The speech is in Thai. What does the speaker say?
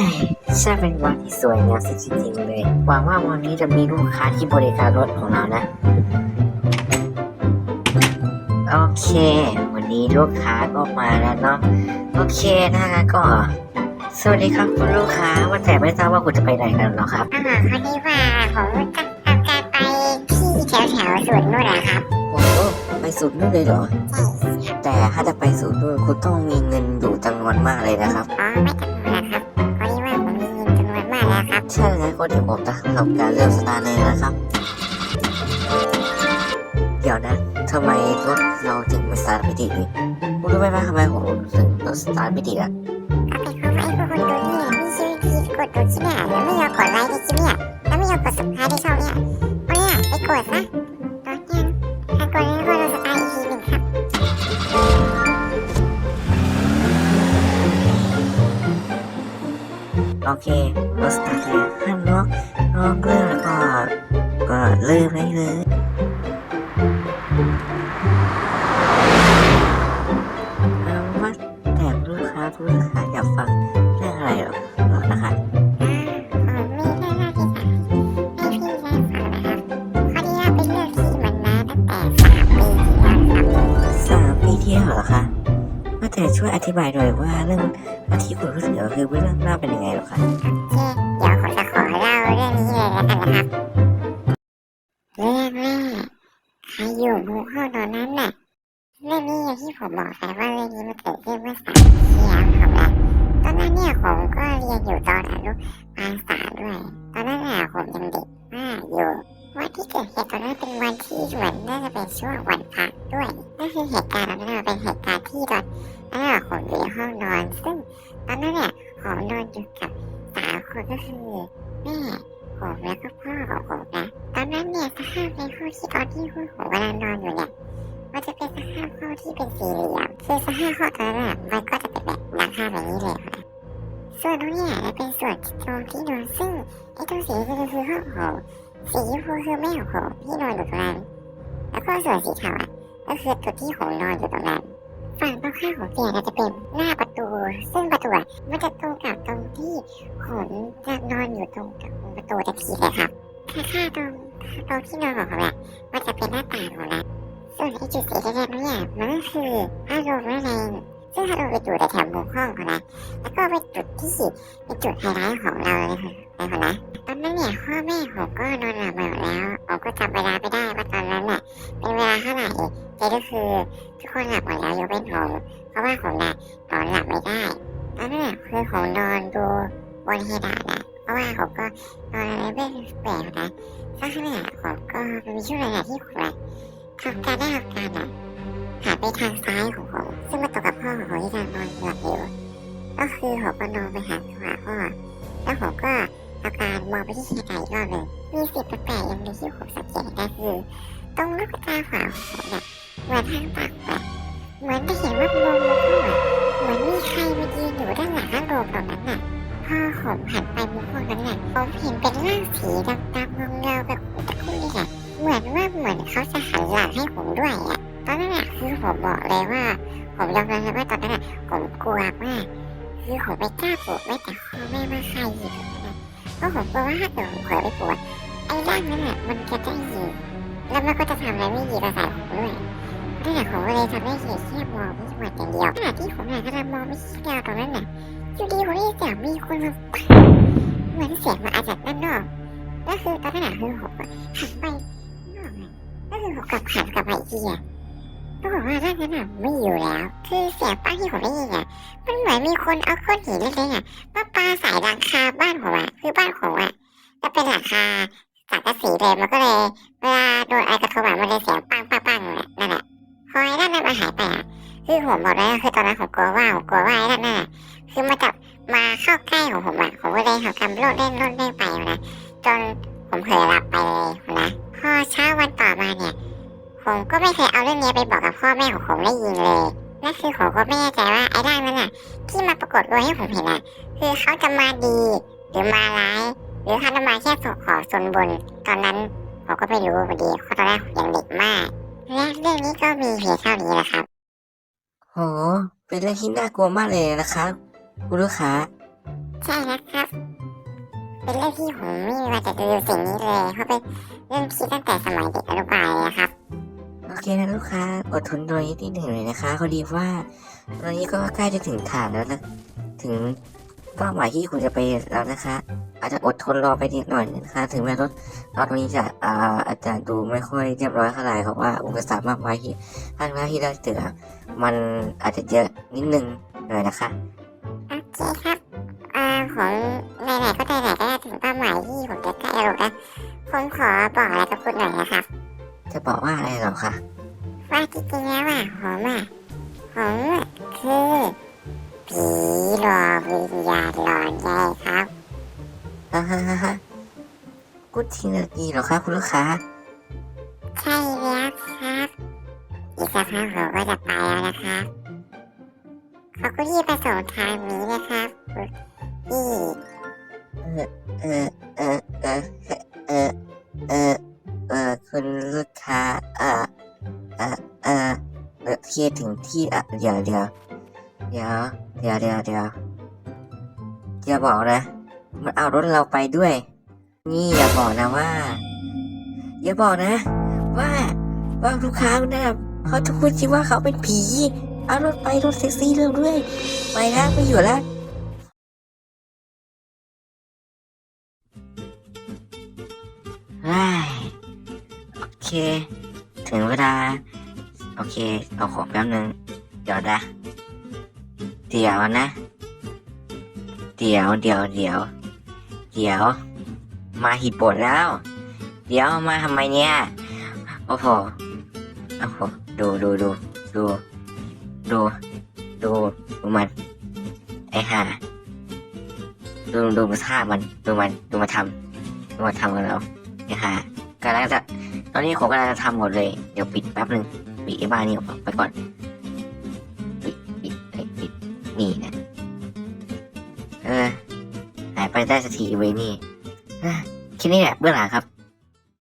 ยช่างเป็นวันที่สวยงามสุดจริงๆเลย หวังว่าวันนี้จะมีลูกค้าที่บริการรถของเรานะ โอเค วันนี้ลูกค้าก็มาแล้วเนาะ โอเคนะงั้นก็ สวัสดีครับคุณลูกค้าว่าแต่ไม่ทราบว่าคุณจะไปไหนกันเหรอครับ อ่าพอดีว่าผมจะทำการไปที่แถวแถวๆสวนนู่นนะครับโอ้โหไปสุดนู่นเลยเหรอ แต่ถ้าจะไปสุดนู่นคุณต้องมีเงินอยู่จำนวนมากเลยนะครับ อ๋อไม่จำ มากแล้วครับใช่งั้นก็เดี๋ยวผมจะทำการเริ่มสตาร์เลยนะครับ เดี๋ยวนะทำไมรถเราถึงไม่สตาร์ทไม่ติดเลยคุณรู้ไหมว่าทำไมผมถึงรถสตาร์ทไม่ติดอะก็เป็นเพราะว่าไอ้พวกคนดูนี่มีชีวิตที่กดดูคลิปเนี่ยแล้วไม่ยอมกดไลค์ในคลิปเนี่ยแล้วไม่ยอมกดสับสไครต์ในช่องเนี่ยพวกเนี่ยไปกดซะ โอเครถสตาร์ทแล้วห้ามล็อกล็อกเลิกก็ก็เริ่มได้เลย ว่าแต่ช่วยอธิบายหน่อยว่าเรื่องที่คุณรู้สึกคือเรื่องเล่าเป็นยังไงหรอคะเคเดี๋ยวผมจะขอเล่าเรื่องนี้เลยแล้วกันนะครับ เรื่องแรกใครอยู่มุมห้องตอนนั้นน่ะเรื่องนี้อย่างที่ผมบอกไปว่าเรื่องนี้มันเกิดขึ้นเมื่อสามปีที่แล้วครับนะตอนนั้นเนี่ยผมก็เรียนอยู่ตอนอนุบาลสามด้วย ตอนนั้นน่ะผมยังเด็กมากอยู่วันที่เกิดเหตุตอนนั้นเป็นวันที่เหมือนน่าจะเป็นช่วงวันพักด้วยนั่นคือเหตุการณ์ตอนนั้นเป็นเหตุการณ์ที่ตอน แล้วก็พ่อของผมนะตอนนั้นเนี่ยสภาพในห้องที่ตอนที่ผมกำลังนอนอยู่เนี่ยมันจะเป็นสภาพห้องที่เป็นสี่เหลี่ยมคือสภาพห้องตอนนั้นมันก็จะเป็นแบบดังภาพแบบนี้เลยค่ะส่วนตรงเนี้ยจะเป็นส่วนตรงที่นอนซึ่งไอ้ตรงสีชมพูคือห้องผมสีชมพูคือแม่ของผมที่นอนอยู่ตรงนั้นแล้วก็ส่วนสีขาวอะก็คือจุดที่ผมนอนอยู่ตรงนั้น ฝั่งตรงข้ามของเตียงจะเป็นหน้าประตู ซึ่งประตูมันจะตรงกับตรงที่ผมจะนอนอยู่ตรงกับประตูตะขีเลยครับค่ข้าตรงตรงที่นอนของผมอะมันจะเป็นหน้าต่างของเราส่วนไอจุดสีแดงๆเนี่ยมันก็คืออารมณ์อะไร ซึ่งอารมณ์ไปอยู่ในแถวมุมห้องเขานะ แล้วก็เป็นจุดที่เป็นจุดไฮไลท์ของเราเลยค่ะนะนะตอนนั้นเนี่ยพ่อแม่ผมก็นอนหลับมาหมดแล้วผมก็จำเวลาไม่ได้ว่าตอนนั้นน่ะเป็นเวลาเท่าไหร่แต่ก็คือทุกคนหลับหมดแล้วยกเว้นผมเพราะว่าผมน่ะนอนหลับไม่ได้ตอนนั้นน่ะคือผมนอนดูบนเพดานนะเพราะว่าผมก็นอนอะไรไม่แปลกนะสักขณะผมก็มีช่วงเวลาที่ผมทำการได้ทำการอะหันไปทางซ้ายของผม ซึ่งมันตรงกับพ่อของผมที่กำลังนอนหลับอยู่ก็คือผมก็นอนไปหันขวาพ่อแล้วผมก็ทำการมองไปที่เชียงใหม่อีกรอบหนึ่งมีสิ่งแปลกๆอย่างหนึงที่ผมสังเกตได้คือตรงลูกตาขวาของผมเนี่ยเหมือนทางปากแบบเหมือนจะเห็นว่ามองมุมเหมือนมีใครมายืนอยู่ด้านหลังข้างโดมตรงนั้นน่ะพอผมหันไปมุมห้องนั้นน่ะผมเห็นเป็นร่างสีดำๆเงาแบบตะคุ่มนี่แหละเหมือนว่าเหมือนเขาจะหันหลังให้ผมด้วยอะตอนนั้นอะคือผมบอกเลยว่า ผมยอมรับเลยว่าตอนนั้นอะผมกลัวมากคือผมไม่กล้าปลุกไม่แต่พ่อแม่มาใครอยู่นะเพราะผมกลัวว่าถ้าเกิดผมเผลอไปปลุกไอ้ร่างนั้นอะมันจะได้ยินแล้วมันก็จะทำอะไรไม่ดีกับสายผมด้วยนั่นแหละผมเลยทำให้เหตุแค่มองไม่หมดอย่างเดียวขณะที่ผมอะกำลังมองไม่ชี้ดาวตรงนั้นน่ะอยู่ดีผมได้ยินเสียงมีคนมาเหมือนเสียงมาอาจากด้านนอกก็คือตอนนั้นอะคือผมหันไปก็คือผมกลับหันกลับมาอีกทีอะ ก็บอกว่าร่างนั้นอะไม่อยู่แล้ว คือเสียงป้าที่ผมได้ยินอะมันเหมือนมีคนเอาก้อนหินเล็กๆอะมาปาใส่หลังคาบ้านผมอะคือบ้านผมอะจะเป็นหลังคาสังกะสีเลยมันก็เลยเวลาโดนอะไรกระทบอะมันเลยเสียงปังปังปังนั่นแหละพอไอ้นั่นมันหายไปอะคือผมบอกเลยว่าคือตอนนั้นผมกลัวว่าผมกลัวว่าไอ้นั่นน่ะคือมาจับมาเข้าใกล้ของผมอะผมก็เลยทำการโลดเล่นโลดเล่นไปนะจนผมเผลอหลับไปเลยนะพอเช้าวันต่อมาเนี่ยผมก็ไม่เคยเอาเรื่องนี้ไปบอก แม่ของผมได้ยินเลยนั่นคือผมก็ไม่แน่ใจว่าไอ้ร่างนั้นน่ะ ที่มาปรากฏตัวให้ผมเห็นน่ะ คือเขาจะมาดี หรือมาร้าย หรือเขาจะมาแค่ส่งขอส่วนบน ตอนนั้นผมก็ไม่รู้พอดีเพราะตอนแรกผมยังเด็กมาก และเรื่องนี้ก็มีเพียงเท่านี้แหละครับโหเป็นเรื่องที่น่ากลัวมากเลยนะครับ คุณลูกค้าใช่นะครับ เป็นเรื่องที่ผมไม่มีวันจะดูสิ่งนี้เลยเพราะเป็นเรื่องที่ตั้งแต่สมัยเด็กอนุบาลเลยนะครับ โอเคนะลูกค้าอดทนรอนิดนิดหนึ่งเลยนะคะเขาดีว่าตอนนี้ก็ใกล้จะถึงฐานแล้วนะถึงเป้าหมายที่คุณจะไปแล้วนะคะ อาจจะอดทนรอไปนิดหน่อยนะคะ ถึงแม้รถรถนี้จะอาอาจจะดูไม่ค่อยเรียบร้อยเท่าไหร่เพราะว่าอุปสรรคมากมายที่ข้างหน้าที่เราเจอมันอาจจะเยอะนิดนึงหน่อยนะคะโอเคครับอ่าผม จะบอกว่าอะไรหรอคะว่าที่จริงแล้วอะผมอะผมอะคือผีหลอกวิญญาณหลอนใหญ่ครับฮ่าฮ่าฮ่าฮ่ากูจริงเหรอดีเหรอคะคุณลูกค้า ใช่แล้วครับอีกสักพักผมก็จะไปแล้วนะครับขอบคุณที่ประสงค์ทางนี้นะครับพี่เออเออเออเออเออ เออคุณลูกค้าเออเออเออเออที่ถึงที่อะเดี๋ยวเดี๋ยวเดี๋ยวเดี๋ยวเดี๋ยวเดี๋ยวอย่าบอกนะ มันเอารถเราไปด้วย นี่อย่าบอกนะว่า อย่าบอกนะ ว่าว่าลูกค้าน่ะเขาทุกคนคิดว่าเขาเป็นผี เอารถไปรถแท็กซี่เรื่องด้วยไปแล้วไม่อยู่แล้ว เค ถึงเวลา โอเค เอาของแป๊บนึง เดี๋ยวนะ เดี๋ยวนะ เดี๋ยวเดี๋ยวเดี๋ยว เดี๋ยว มาหิบดแล้ว เดี๋ยวมาทำไมเนี่ย โอ้โห โอ้โห ดูดูดูดูดู ดูดูมัน ไอ้ห่าดูดูมันท่ามัน ดูมัน ดูมาทำดูมาทำกันแล้วเนี่ยฮะกำลังจะ อนนี้ผมกำลังจะทำหมดเลย เดี๋ยวปิดแป๊บหนึ่งปิดไอ้บ้านนี้ออกไปก่อนปิดปิดปิดปิดนี่นะ เออ หายไปได้สักทีเว้ยนี่อะแค่นี้แหละเบื้องหลังครับ